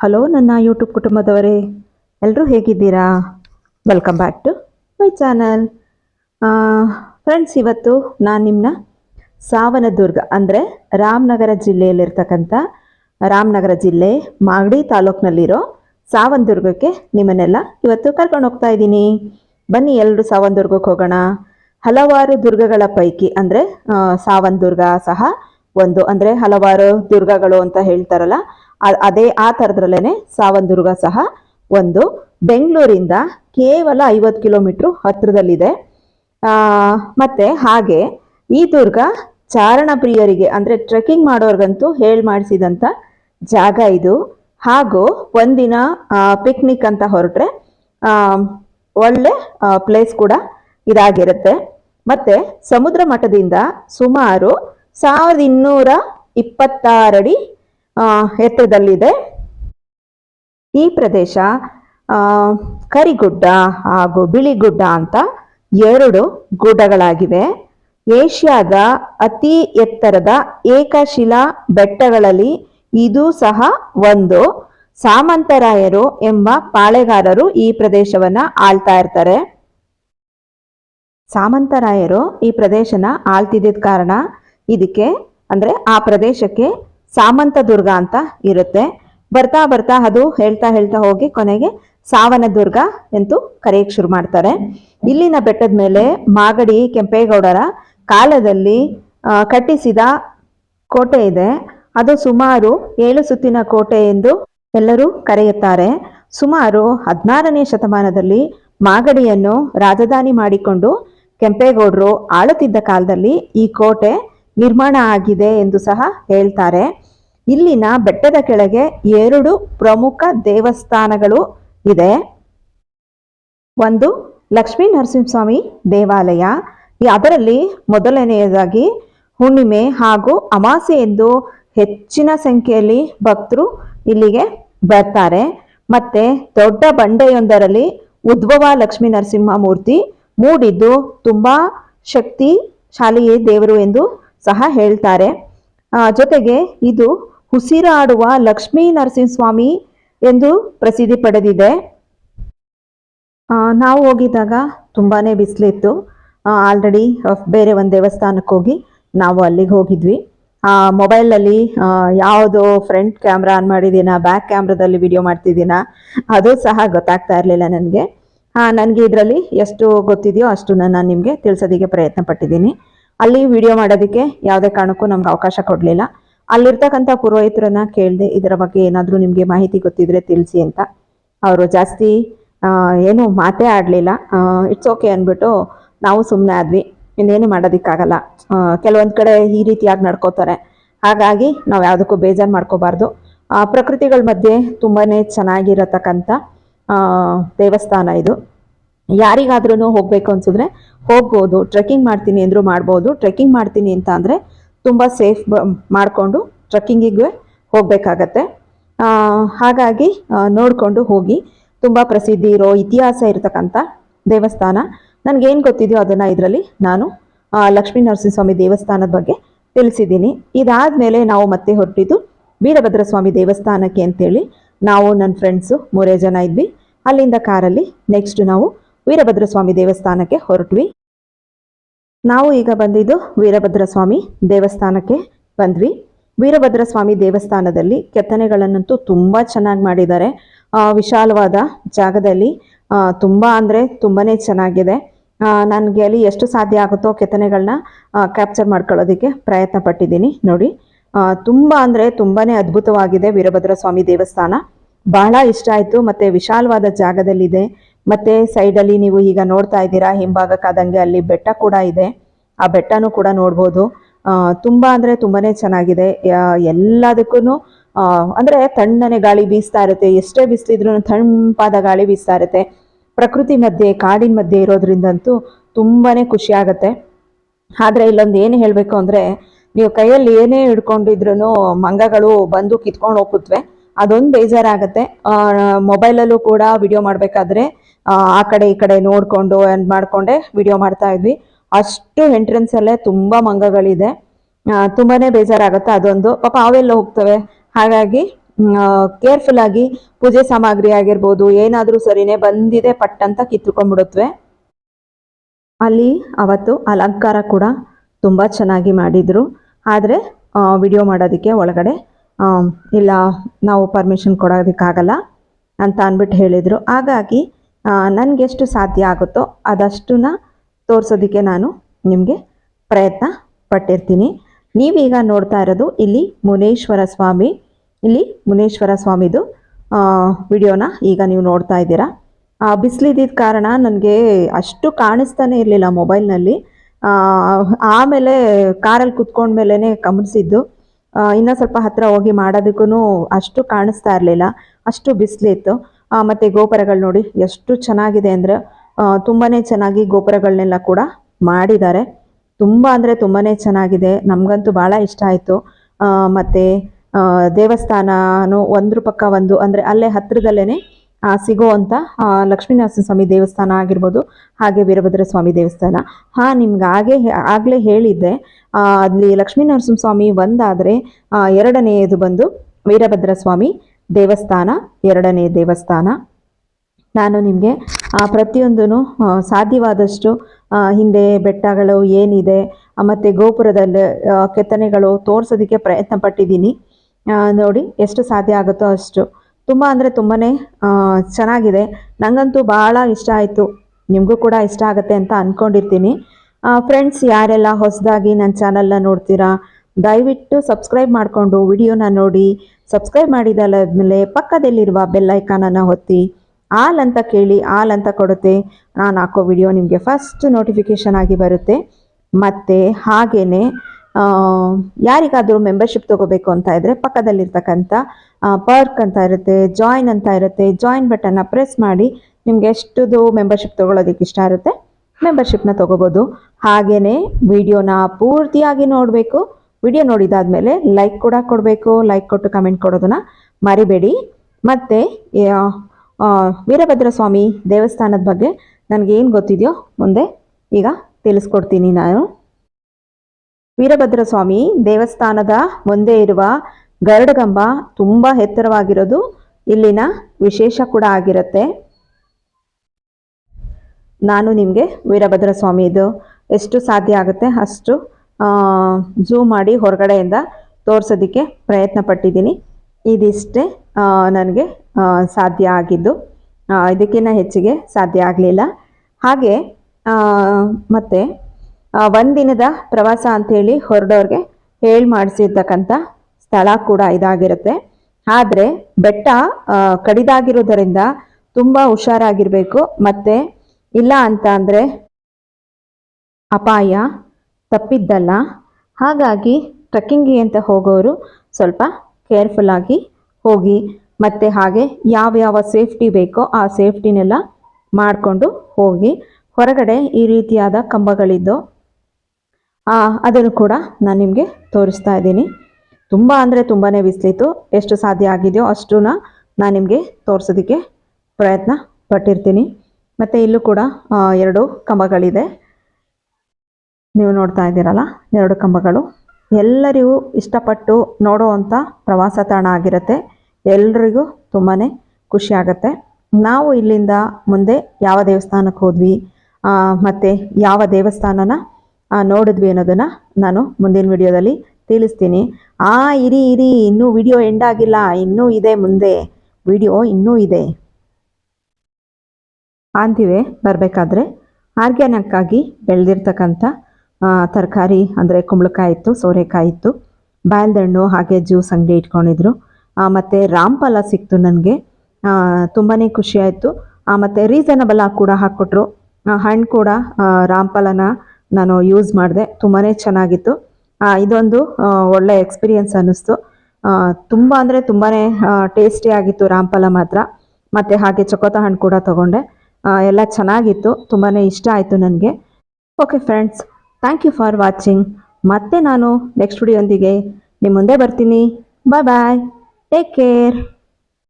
Hello, ನನ್ನ YouTube ಕುಟುಂಬದವರೇ ಎಲ್ಲರೂ ಹೇಗಿದ್ದೀರಾ? Welcome back to my channel friends ಇವತ್ತು ನಾನು ನಿಮ್ಮನ್ನ ಸಾವನದುರ್ಗ, ಅಂದರೆ ರಾಮನಗರ ಜಿಲ್ಲೆಯಲ್ಲಿರ್ತಕ್ಕಂಥ ರಾಮನಗರ ಜಿಲ್ಲೆ ಮಾಗಡಿ ತಾಲೂಕಿನಲ್ಲಿರೋ ಸಾವನದುರ್ಗಕ್ಕೆ ನಿಮ್ಮನ್ನೆಲ್ಲ ಇವತ್ತು ಕರ್ಕೊಂಡು ಹೋಗ್ತಾ ಇದ್ದೀನಿ. ಬನ್ನಿ ಎಲ್ಲರೂ ಸಾವನದುರ್ಗಕ್ಕೆ ಹೋಗೋಣ. ಹಲವಾರು ದುರ್ಗಗಳ ಪೈಕಿ, ಅಂದರೆ ಸಾವನದುರ್ಗ ಸಹ ಒಂದು, ಅಂದರೆ ಹಲವಾರು ದುರ್ಗಗಳು ಅಂತ ಹೇಳ್ತಾರಲ್ಲ ಅದೇ ಆ ಥರದ್ರಲ್ಲೇ ಸಾವಂದುರ್ಗ ಸಹ ಒಂದು. ಬೆಂಗಳೂರಿಂದ ಕೇವಲ ಐವತ್ತು ಕಿಲೋಮೀಟ್ರ್ ಹತ್ತಿರದಲ್ಲಿದೆ ಮತ್ತೆ ಹಾಗೆ ಈ ದುರ್ಗ ಚಾರಣ ಪ್ರಿಯರಿಗೆ, ಅಂದರೆ ಟ್ರೆಕ್ಕಿಂಗ್ ಮಾಡೋರ್ಗಂತೂ ಹೇಳ್ ಮಾಡಿಸಿದಂಥ ಜಾಗ ಇದು. ಹಾಗೂ ಒಂದಿನ ಪಿಕ್ನಿಕ್ ಅಂತ ಹೊರಟ್ರೆ ಒಳ್ಳೆ ಪ್ಲೇಸ್ ಕೂಡ ಇದಾಗಿರುತ್ತೆ. ಮತ್ತೆ ಸಮುದ್ರ ಮಠದಿಂದ ಸುಮಾರು ಸಾವಿರದ ಇನ್ನೂರ ಇಪ್ಪತ್ತಾರಡಿ ಎತ್ತರದಲ್ಲಿದೆ. ಈ ಪ್ರದೇಶ ಕರಿಗುಡ್ಡ ಹಾಗೂ ಬಿಳಿಗುಡ್ಡ ಅಂತ ಎರಡು ಗುಡ್ಡಗಳಾಗಿವೆ. ಏಷ್ಯಾದ ಅತಿ ಎತ್ತರದ ಏಕಶಿಲಾ ಬೆಟ್ಟಗಳಲ್ಲಿ ಇದು ಸಹ ಒಂದು. ಸಾಮಂತರಾಯರು ಎಂಬ ಪಾಳೆಗಾರರು ಈ ಪ್ರದೇಶವನ್ನ ಆಳ್ತಾ ಇರ್ತಾರೆ. ಸಾಮಂತರಾಯರು ಈ ಪ್ರದೇಶನ ಆಳ್ತಿದ್ದ ಕಾರಣ ಇದಕ್ಕೆ, ಅಂದ್ರೆ ಆ ಪ್ರದೇಶಕ್ಕೆ ಸಾಮಂತ ದುರ್ಗ ಅಂತ ಇರುತ್ತೆ. ಬರ್ತಾ ಬರ್ತಾ ಅದು ಹೇಳ್ತಾ ಹೇಳ್ತಾ ಹೋಗಿ ಕೊನೆಗೆ ಸಾವನ ದುರ್ಗ ಎಂದು ಕರೆಯಕ್ಕೆ ಶುರು ಮಾಡ್ತಾರೆ. ಇಲ್ಲಿನ ಬೆಟ್ಟದ ಮೇಲೆ ಮಾಗಡಿ ಕೆಂಪೇಗೌಡರ ಕಾಲದಲ್ಲಿ ಕಟ್ಟಿಸಿದ ಕೋಟೆ ಇದೆ. ಅದು ಸುಮಾರು ಏಳು ಸುತ್ತಿನ ಕೋಟೆ ಎಂದು ಎಲ್ಲರೂ ಕರೆಯುತ್ತಾರೆ. ಸುಮಾರು ಹದಿನಾರನೇ ಶತಮಾನದಲ್ಲಿ ಮಾಗಡಿಯನ್ನು ರಾಜಧಾನಿ ಮಾಡಿಕೊಂಡು ಕೆಂಪೇಗೌಡರು ಆಳುತ್ತಿದ್ದ ಕಾಲದಲ್ಲಿ ಈ ಕೋಟೆ ನಿರ್ಮಾಣ ಆಗಿದೆ ಎಂದು ಸಹ ಹೇಳ್ತಾರೆ. ಇಲ್ಲಿನ ಬೆಟ್ಟದ ಕೆಳಗೆ ಎರಡು ಪ್ರಮುಖ ದೇವಸ್ಥಾನಗಳು ಇದೆ. ಒಂದು ಲಕ್ಷ್ಮೀ ನರಸಿಂಹಸ್ವಾಮಿ ದೇವಾಲಯ. ಅದರಲ್ಲಿ ಮೊದಲನೆಯದಾಗಿ ಹುಣ್ಣಿಮೆ ಹಾಗೂ ಅಮಾಸೆ ಎಂದು ಹೆಚ್ಚಿನ ಸಂಖ್ಯೆಯಲ್ಲಿ ಭಕ್ತರು ಇಲ್ಲಿಗೆ ಬರ್ತಾರೆ. ಮತ್ತೆ ದೊಡ್ಡ ಬಂಡೆಯೊಂದರಲ್ಲಿ ಉದ್ಭವ ಲಕ್ಷ್ಮೀ ನರಸಿಂಹ ಮೂರ್ತಿ ಮೂಡಿದ್ದು ತುಂಬಾ ಶಕ್ತಿಶಾಲಿ ದೇವರು ಎಂದು ಸಹ ಹೇಳ್ತಾರೆ. ಜೊತೆಗೆ ಇದು ಉಸಿರಾಡುವ ಲಕ್ಷ್ಮೀ ನರಸಿಂಹಸ್ವಾಮಿ ಎಂದು ಪ್ರಸಿದ್ಧಿ ಪಡೆದಿದೆ. ನಾವು ಹೋಗಿದ್ದಾಗ ತುಂಬಾ ಬಿಸಿಲಿತ್ತು. ಆಲ್ರೆಡಿ ಬೇರೆ ಒಂದು ದೇವಸ್ಥಾನಕ್ಕೆ ಹೋಗಿ ನಾವು ಅಲ್ಲಿಗೆ ಹೋಗಿದ್ವಿ. ಮೊಬೈಲಲ್ಲಿ ಯಾವುದು ಫ್ರಂಟ್ ಕ್ಯಾಮ್ರಾ ಆನ್ ಮಾಡಿದ್ದೀನಾ, ಬ್ಯಾಕ್ ಕ್ಯಾಮ್ರಾದಲ್ಲಿ ವಿಡಿಯೋ ಮಾಡ್ತಿದ್ದೀನಾ, ಅದು ಸಹ ಗೊತ್ತಾಗ್ತಾ ಇರಲಿಲ್ಲ ನನಗೆ. ನನಗೆ ಇದರಲ್ಲಿ ಎಷ್ಟು ಗೊತ್ತಿದೆಯೋ ಅಷ್ಟು ನಾನು ನಿಮಗೆ ತಿಳಿಸೋದಕ್ಕೆ ಪ್ರಯತ್ನ ಪಟ್ಟಿದ್ದೀನಿ ಅಲ್ಲಿ ವಿಡಿಯೋ ಮಾಡೋದಕ್ಕೆ ಯಾವುದೇ ಕಾರಣಕ್ಕೂ ನಮ್ಗೆ ಅವಕಾಶ ಕೊಡಲಿಲ್ಲ. ಅಲ್ಲಿರ್ತಕ್ಕಂಥ ಪುರೋಹಿತರನ್ನ ಕೇಳಿದೆ ಇದರ ಬಗ್ಗೆ ಏನಾದರೂ ನಿಮಗೆ ಮಾಹಿತಿ ಗೊತ್ತಿದ್ರೆ ತಿಳಿಸಿ ಅಂತ. ಅವರು ಜಾಸ್ತಿ ಏನು ಮಾತೇ ಆಡಲಿಲ್ಲ. ಇಟ್ಸ್ ಓಕೆ ಅಂದ್ಬಿಟ್ಟು ನಾವು ಸುಮ್ಮನೆ ಆದ್ವಿ. ಇನ್ನೇನು ಮಾಡೋದಕ್ಕಾಗಲ್ಲ. ಕೆಲವೊಂದು ಕಡೆ ಈ ರೀತಿಯಾಗಿ ನಡ್ಕೋತಾರೆ. ಹಾಗಾಗಿ ನಾವು ಯಾವುದಕ್ಕೂ ಬೇಜಾರು ಮಾಡ್ಕೋಬಾರ್ದು. ಪ್ರಕೃತಿಗಳ ಮಧ್ಯೆ ತುಂಬಾ ಚೆನ್ನಾಗಿರತಕ್ಕಂಥ ದೇವಸ್ಥಾನ ಇದು. ಯಾರಿಗಾದ್ರೂ ಹೋಗಬೇಕು ಅನ್ಸಿದ್ರೆ ಹೋಗ್ಬೋದು. ಟ್ರೆಕ್ಕಿಂಗ್ ಮಾಡ್ತೀನಿ ಅಂದರೂ ಮಾಡ್ಬೋದು. ಟ್ರೆಕ್ಕಿಂಗ್ ಮಾಡ್ತೀನಿ ಅಂತ ಅಂದರೆ ತುಂಬ ಸೇಫ್ ಮಾಡಿಕೊಂಡು ಟ್ರಕ್ಕಿಂಗಿಗೆ ಹೋಗಬೇಕಾಗತ್ತೆ. ಹಾಗಾಗಿ ನೋಡಿಕೊಂಡು ಹೋಗಿ. ತುಂಬ ಪ್ರಸಿದ್ಧಿ ಇರೋ ಇತಿಹಾಸ ಇರತಕ್ಕಂಥ ದೇವಸ್ಥಾನ. ನನಗೇನು ಗೊತ್ತಿದೆಯೋ ಅದನ್ನು ಇದರಲ್ಲಿ ನಾನು ಲಕ್ಷ್ಮೀ ನರಸಿಂಹಸ್ವಾಮಿ ದೇವಸ್ಥಾನದ ಬಗ್ಗೆ ತಿಳಿಸಿದ್ದೀನಿ. ಇದಾದಮೇಲೆ ನಾವು ಮತ್ತೆ ಹೊರಟಿದ್ದು ವೀರಭದ್ರ ಸ್ವಾಮಿ ದೇವಸ್ಥಾನಕ್ಕೆ ಅಂತೇಳಿ ನಾವು ನನ್ನ ಫ್ರೆಂಡ್ಸು ಮೂರೇ ಜನ ಇದ್ವಿ. ಅಲ್ಲಿಂದ ಕಾರಲ್ಲಿ ನೆಕ್ಸ್ಟ್ ನಾವು ವೀರಭದ್ರ ಸ್ವಾಮಿ ದೇವಸ್ಥಾನಕ್ಕೆ ಹೊರಟ್ವಿ. ನಾವು ಈಗ ಬಂದಿದ್ದು ವೀರಭದ್ರ ಸ್ವಾಮಿ ದೇವಸ್ಥಾನಕ್ಕೆ ಬಂದ್ವಿ. ವೀರಭದ್ರ ಸ್ವಾಮಿ ದೇವಸ್ಥಾನದಲ್ಲಿ ಕೆತ್ತನೆಗಳನ್ನಂತೂ ತುಂಬ ಚೆನ್ನಾಗಿ ಮಾಡಿದ್ದಾರೆ. ವಿಶಾಲವಾದ ಜಾಗದಲ್ಲಿ ತುಂಬ ಅಂದರೆ ತುಂಬಾನೇ ಚೆನ್ನಾಗಿದೆ. ನನಗೆ ಅಲ್ಲಿ ಎಷ್ಟು ಸಾಧ್ಯ ಆಗುತ್ತೋ ಕೆತ್ತನೆಗಳನ್ನ ಕ್ಯಾಪ್ಚರ್ ಮಾಡ್ಕೊಳ್ಳೋದಕ್ಕೆ ಪ್ರಯತ್ನ ಪಟ್ಟಿದ್ದೀನಿ ನೋಡಿ ತುಂಬ ಅಂದರೆ ತುಂಬಾನೇ ಅದ್ಭುತವಾಗಿದೆ ವೀರಭದ್ರ ಸ್ವಾಮಿ ದೇವಸ್ಥಾನ. ಬಹಳ ಇಷ್ಟ ಆಯಿತು, ಮತ್ತು ವಿಶಾಲವಾದ ಜಾಗದಲ್ಲಿದೆ. ಮತ್ತು ಸೈಡಲ್ಲಿ ನೀವು ಈಗ ನೋಡ್ತಾ ಇದ್ದೀರಾ ಹಿಂಭಾಗಕ್ಕಾದಂಗೆ ಅಲ್ಲಿ ಬೆಟ್ಟ ಕೂಡ ಇದೆ. ಆ ಬೆಟ್ಟನೂ ಕೂಡ ನೋಡ್ಬೋದು. ತುಂಬ ಅಂದರೆ ತುಂಬಾನೇ ಚೆನ್ನಾಗಿದೆ. ಎಲ್ಲದಕ್ಕೂ ಅಂದರೆ ತಣ್ಣನೆ ಗಾಳಿ ಬೀಸ್ತಾ ಇರುತ್ತೆ. ಎಷ್ಟೇ ಬಿಸಿಲಿದ್ರು ತಂಪಾದ ಗಾಳಿ ಬೀಸ್ತಾ ಇರುತ್ತೆ. ಪ್ರಕೃತಿ ಮಧ್ಯೆ, ಕಾಡಿನ ಮಧ್ಯೆ ಇರೋದ್ರಿಂದಂತೂ ತುಂಬಾನೇ ಖುಷಿ ಆಗುತ್ತೆ. ಆದರೆ ಇಲ್ಲೊಂದು ಏನು ಹೇಳಬೇಕು ಅಂದರೆ, ನೀವು ಕೈಯಲ್ಲಿ ಏನೇ ಹಿಡ್ಕೊಂಡಿದ್ರು ಮಂಗಗಳು ಬಂದು ಕಿತ್ಕೊಂಡು ಹೋಗುತ್ತವೆ ಅದೊಂದು ಬೇಜಾರಾಗುತ್ತೆ. ಮೊಬೈಲಲ್ಲೂ ಕೂಡ ವಿಡಿಯೋ ಮಾಡಬೇಕಾದ್ರೆ ಆ ಕಡೆ ಈ ಕಡೆ ನೋಡಿಕೊಂಡು ಅಂಡ್ ಮಾಡಿಕೊಂಡೆ ವಿಡಿಯೋ ಮಾಡ್ತಾ ಇದ್ವಿ. ಅಷ್ಟು ಎಂಟ್ರೆನ್ಸಲ್ಲೇ ತುಂಬ ಮಂಗಗಳಿದೆ. ತುಂಬಾ ಬೇಜಾರಾಗುತ್ತೆ ಅದೊಂದು. ಪಾಪ ಅವೆಲ್ಲ ಹೋಗ್ತವೆ. ಹಾಗಾಗಿ ಕೇರ್ಫುಲ್ ಆಗಿ ಪೂಜೆ ಸಾಮಗ್ರಿ ಆಗಿರ್ಬೋದು, ಏನಾದರೂ ಸರಿನೇ ಬಂದಿದೆ ಪಟ್ ಅಂತ ಕಿತ್ತುಕೊಂಡ್ಬಿಡುತ್ತವೆ ಅಲ್ಲಿ ಅವತ್ತು ಅಲಂಕಾರ ಕೂಡ ತುಂಬ ಚೆನ್ನಾಗಿ ಮಾಡಿದರು. ಆದರೆ ವಿಡಿಯೋ ಮಾಡೋದಕ್ಕೆ ಒಳಗಡೆ ಇಲ್ಲ, ನಾವು ಪರ್ಮಿಷನ್ ಕೊಡೋದಕ್ಕಾಗಲ್ಲ ಅಂತ ಅಂದ್ಬಿಟ್ಟು ಹೇಳಿದರು. ಹಾಗಾಗಿ ನನಗೆ ಎಷ್ಟು ಸಾಧ್ಯ ಆಗುತ್ತೋ ಅದಷ್ಟನ್ನ ತೋರಿಸೋದಕ್ಕೆ ನಾನು ನಿಮಗೆ ಪ್ರಯತ್ನ ಪಟ್ಟಿರ್ತೀನಿ. ನೀವೀಗ ನೋಡ್ತಾ ಇರೋದು ಇಲ್ಲಿ ಮುನೇಶ್ವರ ಸ್ವಾಮಿ. ಇಲ್ಲಿ ಮುನೇಶ್ವರ ಸ್ವಾಮಿದು ವಿಡಿಯೋನ ಈಗ ನೀವು ನೋಡ್ತಾ ಇದ್ದೀರಾ. ಬಿಸಿಲಿದ್ದ ಕಾರಣ ನನಗೆ ಅಷ್ಟು ಕಾಣಿಸ್ತಾನೆ ಇರಲಿಲ್ಲ ಮೊಬೈಲ್ನಲ್ಲಿ. ಆಮೇಲೆ ಕಾರಲ್ಲಿ ಕುತ್ಕೊಂಡ್ಮೇಲೆ ಗಮನಿಸಿದ್ದು. ಇನ್ನೂ ಸ್ವಲ್ಪ ಹತ್ತಿರ ಹೋಗಿ ಮಾಡೋದಕ್ಕೂ ಅಷ್ಟು ಕಾಣಿಸ್ತಾ ಇರಲಿಲ್ಲ. ಅಷ್ಟು ಬಿಸಿಲಿತ್ತು. ಮತ್ತು ಗೋಪುರಗಳು ನೋಡಿ ಎಷ್ಟು ಚೆನ್ನಾಗಿದೆ ಅಂದರೆ ತುಂಬಾ ಚೆನ್ನಾಗಿ ಗೋಪುರಗಳನ್ನೆಲ್ಲ ಕೂಡ ಮಾಡಿದ್ದಾರೆ. ತುಂಬ ಅಂದರೆ ತುಂಬಾ ಚೆನ್ನಾಗಿದೆ. ನಮಗಂತೂ ಭಾಳ ಇಷ್ಟ ಆಯಿತು. ಮತ್ತು ದೇವಸ್ಥಾನನೂ ಒಂದ್ರ ಪಕ್ಕ ಒಂದು, ಅಂದರೆ ಅಲ್ಲೇ ಹತ್ತಿರದಲ್ಲೇ ಸಿಗುವಂಥ ಲಕ್ಷ್ಮೀನರಸಿಂಹ ಸ್ವಾಮಿ ದೇವಸ್ಥಾನ ಆಗಿರ್ಬೋದು, ಹಾಗೆ ವೀರಭದ್ರ ಸ್ವಾಮಿ ದೇವಸ್ಥಾನ. ಹಾಂ, ನಿಮ್ಗೆ ಹಾಗೆ ಆಗಲೇ ಹೇಳಿದ್ದೆ. ಅಲ್ಲಿ ಲಕ್ಷ್ಮೀನರಸಿಂಹ ಸ್ವಾಮಿ ಒಂದಾದರೆ ಎರಡನೆಯದು ಬಂದು ವೀರಭದ್ರ ಸ್ವಾಮಿ ದೇವಸ್ಥಾನ, ಎರಡನೇ ದೇವಸ್ಥಾನ. ನಾನು ನಿಮಗೆ ಪ್ರತಿಯೊಂದೂ ಸಾಧ್ಯವಾದಷ್ಟು ಹಿಂದೆ ಬೆಟ್ಟಗಳು ಏನಿದೆ ಮತ್ತು ಗೋಪುರದಲ್ಲಿ ಕೆತ್ತನೆಗಳು ತೋರಿಸೋದಕ್ಕೆ ಪ್ರಯತ್ನ ಪಟ್ಟಿದ್ದೀನಿ. ನೋಡಿ, ಎಷ್ಟು ಸಾಧ್ಯ ಆಗುತ್ತೋ ಅಷ್ಟು. ತುಂಬ ಅಂದರೆ ತುಂಬಾ ಚೆನ್ನಾಗಿದೆ. ನನಗಂತೂ ಭಾಳ ಇಷ್ಟ ಆಯಿತು. ನಿಮಗೂ ಕೂಡ ಇಷ್ಟ ಆಗುತ್ತೆ ಅಂತ ಅಂದ್ಕೊಂಡಿರ್ತೀನಿ ಫ್ರೆಂಡ್ಸ್ ಯಾರೆಲ್ಲ ಹೊಸದಾಗಿ ನನ್ನ ಚಾನಲ್ನ ನೋಡ್ತೀರಾ? ದಯವಿಟ್ಟು ಸಬ್ಸ್ಕ್ರೈಬ್ ಮಾಡಿಕೊಂಡು ವಿಡಿಯೋನ ನೋಡಿ. ಸಬ್ಸ್ಕ್ರೈಬ್ ಮಾಡಿದಾದ್ಮೇಲೆ ಪಕ್ಕದಲ್ಲಿರುವ ಬೆಲ್ ಐಕಾನನ್ನು ಒತ್ತಿ. ಆಲ್ ಅಂತ ಕೇಳಿ, ಆಲ್ ಅಂತ ಕೊಡುತ್ತೆ. ನಾನು ಹಾಕೋ ವಿಡಿಯೋ ನಿಮಗೆ ಫಸ್ಟ್ ನೋಟಿಫಿಕೇಷನ್ ಆಗಿ ಬರುತ್ತೆ. ಮತ್ತು ಹಾಗೆಯೇ ಯಾರಿಗಾದರೂ ಮೆಂಬರ್ಶಿಪ್ ತೊಗೋಬೇಕು ಅಂತ ಇದ್ದರೆ ಪಕ್ಕದಲ್ಲಿರ್ತಕ್ಕಂಥ ಪರ್ಕ್ ಅಂತ ಇರುತ್ತೆ ಜಾಯಿನ್ ಅಂತ ಇರುತ್ತೆ. ಜಾಯಿನ್ ಬಟನ್ನ ಪ್ರೆಸ್ ಮಾಡಿ ನಿಮಗೆ ಎಷ್ಟುದು ಮೆಂಬರ್ಶಿಪ್ ತೊಗೊಳೋದಕ್ಕೆ ಇಷ್ಟ ಇರುತ್ತೆ ಮೆಂಬರ್ಶಿಪ್ನ ತೊಗೋಬೋದು. ಹಾಗೆಯೇ ವಿಡಿಯೋನ ಪೂರ್ತಿಯಾಗಿ ನೋಡಬೇಕು. ವಿಡಿಯೋ ನೋಡಿದಾದ್ಮೇಲೆ ಲೈಕ್ ಕೂಡ ಕೊಡಬೇಕು ಲೈಕ್ ಕೊಟ್ಟು ಕಮೆಂಟ್ ಕೊಡೋದನ್ನ ಮರಿಬೇಡಿ. ಮತ್ತು ವೀರಭದ್ರ ಸ್ವಾಮಿ ದೇವಸ್ಥಾನದ ಬಗ್ಗೆ ನನಗೇನು ಗೊತ್ತಿದೆಯೋ ಮುಂದೆ ಈಗ ತಿಳಿಸ್ಕೊಡ್ತೀನಿ ನಾನು. ವೀರಭದ್ರ ಸ್ವಾಮಿ ದೇವಸ್ಥಾನದ ಮುಂದೆ ಇರುವ ಗರಡಗಂಬ ತುಂಬ ಎತ್ತರವಾಗಿರೋದು ಇಲ್ಲಿನ ವಿಶೇಷ ಕೂಡ ಆಗಿರುತ್ತೆ. ನಾನು ನಿಮಗೆ ವೀರಭದ್ರ ಸ್ವಾಮಿದು ಎಷ್ಟು ಸಾಧ್ಯ ಆಗುತ್ತೆ ಅಷ್ಟು ಝೂಮ್ ಮಾಡಿ ಹೊರಗಡೆಯಿಂದ ತೋರಿಸೋದಕ್ಕೆ ಪ್ರಯತ್ನ ಪಟ್ಟಿದ್ದೀನಿ. ಇದಿಷ್ಟೇ ನನಗೆ ಸಾಧ್ಯ ಆಗಿದ್ದು. ಇದಕ್ಕಿಂತ ಹೆಚ್ಚಿಗೆ ಸಾಧ್ಯ ಆಗಲಿಲ್ಲ. ಹಾಗೆ ಮತ್ತು ಒಂದಿನದ ಪ್ರವಾಸ ಅಂಥೇಳಿ ಹೊರಡೋರಿಗೆ ಹೇಳಿ ಮಾಡಿಸಿರ್ತಕ್ಕಂಥ ಸ್ಥಳ ಕೂಡ ಇದಾಗಿರುತ್ತೆ. ಆದರೆ, ಬೆಟ್ಟ ಕಡಿದಾಗಿರೋದರಿಂದ ತುಂಬ ಹುಷಾರಾಗಿರಬೇಕು. ಮತ್ತು, ಇಲ್ಲ ಅಂತ ಅಪಾಯ. ತಪ್ಪಿದ್ದಲ್ಲ. ಹಾಗಾಗಿ ಟ್ರೆಕ್ಕಿಂಗ್ಗೆ ಅಂತ ಹೋಗೋರು ಸ್ವಲ್ಪ ಕೇರ್ಫುಲ್ಲಾಗಿ ಹೋಗಿ ಮತ್ತು ಹಾಗೆ ಯಾವ ಯಾವ ಸೇಫ್ಟಿ ಬೇಕೋ ಆ ಸೇಫ್ಟಿನೆಲ್ಲ ಮಾಡಿಕೊಂಡು ಹೋಗಿ ಹೊರಗಡೆ ಈ ರೀತಿಯಾದ ಕಂಬಗಳಿದ್ದು ಅದನ್ನು ಕೂಡ ನಾನು ನಿಮಗೆ ತೋರಿಸ್ತಾ ಇದ್ದೀನಿ. ತುಂಬ ಅಂದರೆ ತುಂಬಾ ಬಿಸಿಲಿತ್ತು. ಎಷ್ಟು ಸಾಧ್ಯ ಆಗಿದೆಯೋ ಅಷ್ಟು ನಾನು ನಿಮಗೆ ತೋರಿಸೋದಕ್ಕೆ ಪ್ರಯತ್ನ ಪಟ್ಟಿರ್ತೀನಿ. ಮತ್ತು ಇಲ್ಲೂ ಕೂಡ ಎರಡು ಕಂಬಗಳಿದೆ. ನೀವು ನೋಡ್ತಾ ಇದ್ದೀರಲ್ಲ, ಎರಡು ಕಂಬಗಳು. ಎಲ್ಲರಿಗೂ ಇಷ್ಟಪಟ್ಟು ನೋಡುವಂಥ ಪ್ರವಾಸ ತಾಣ ಆಗಿರುತ್ತೆ. ಎಲ್ರಿಗೂ ತುಂಬಾ ಖುಷಿ ಆಗುತ್ತೆ. ನಾವು ಇಲ್ಲಿಂದ ಮುಂದೆ ಯಾವ ದೇವಸ್ಥಾನಕ್ಕೆ ಹೋದ್ವಿ ಮತ್ತು ಯಾವ ದೇವಸ್ಥಾನನ ನೋಡಿದ್ವಿ ಅನ್ನೋದನ್ನು ನಾನು ಮುಂದಿನ ವಿಡಿಯೋದಲ್ಲಿ ತಿಳಿಸ್ತೀನಿ. ಆ, ಇರಿ ಇರಿ, ಇನ್ನೂ ವಿಡಿಯೋ ಎಂಡ್ ಆಗಿಲ್ಲ, ಇನ್ನೂ ಇದೆ ಮುಂದೆ. ವಿಡಿಯೋ ಇನ್ನೂ ಇದೆ. ಅಂತಿವೆ, ಬರಬೇಕಾದ್ರೆ ಆರ್ಗ್ಯಾನಿಕ್ಕಾಗಿ ಬೆಳೆದಿರ್ತಕ್ಕಂಥ ತರಕಾರಿ ಅಂದರೆ ಕುಂಬಳಕಾಯಿ ಇತ್ತು ಸೋರೆಕಾಯಿ ಇತ್ತು. ಬಾಯಲ್ದಣ್ಣು ಹಾಗೆ ಜ್ಯೂಸ್ ಅಂಗಡಿ ಇಟ್ಕೊಂಡಿದ್ರು. ಮತ್ತು ರಾಮ್ಫಲ ಸಿಕ್ತು ನನಗೆ. ತುಂಬಾ ಖುಷಿಯಾಯಿತು ಮತ್ತು ರೀಸನಬಲ್ ಆಗಿ ಕೂಡ ಹಾಕ್ಕೊಟ್ರು. ಹಣ್ಣು ಕೂಡ ರಾಮ್ಫಲನ ನಾನು ಯೂಸ್ ಮಾಡಿದೆ. ತುಂಬಾ ಚೆನ್ನಾಗಿತ್ತು. ಇದೊಂದು ಆ, ಒಳ್ಳೆ ಎಕ್ಸ್ಪೀರಿಯನ್ಸ್ ಅನ್ನಿಸ್ತು. ತುಂಬ ಅಂದರೆ ತುಂಬಾ ಟೇಸ್ಟಿ ಆಗಿತ್ತು ರಾಮ್ಫಲ ಮಾತ್ರ. ಮತ್ತು ಹಾಗೆ ಚಕೋತ ಹಣ್ಣು ಕೂಡ ತೊಗೊಂಡೆ. ಎಲ್ಲ ಚೆನ್ನಾಗಿತ್ತು. ತುಂಬಾ ಇಷ್ಟ ಆಯಿತು ನನಗೆ. Okay friends thank you for watching ಮತ್ತೆ ನಾನು ನೆಕ್ಸ್ಟ್ ವಿಡಿಯೋಂದಿಗೆ ನಿಮ್ಮ ಮುಂದೆ ಬರ್ತೀನಿ. ಬಾಯ್ ಬಾಯ್ ಟೇಕ್ ಕೇರ್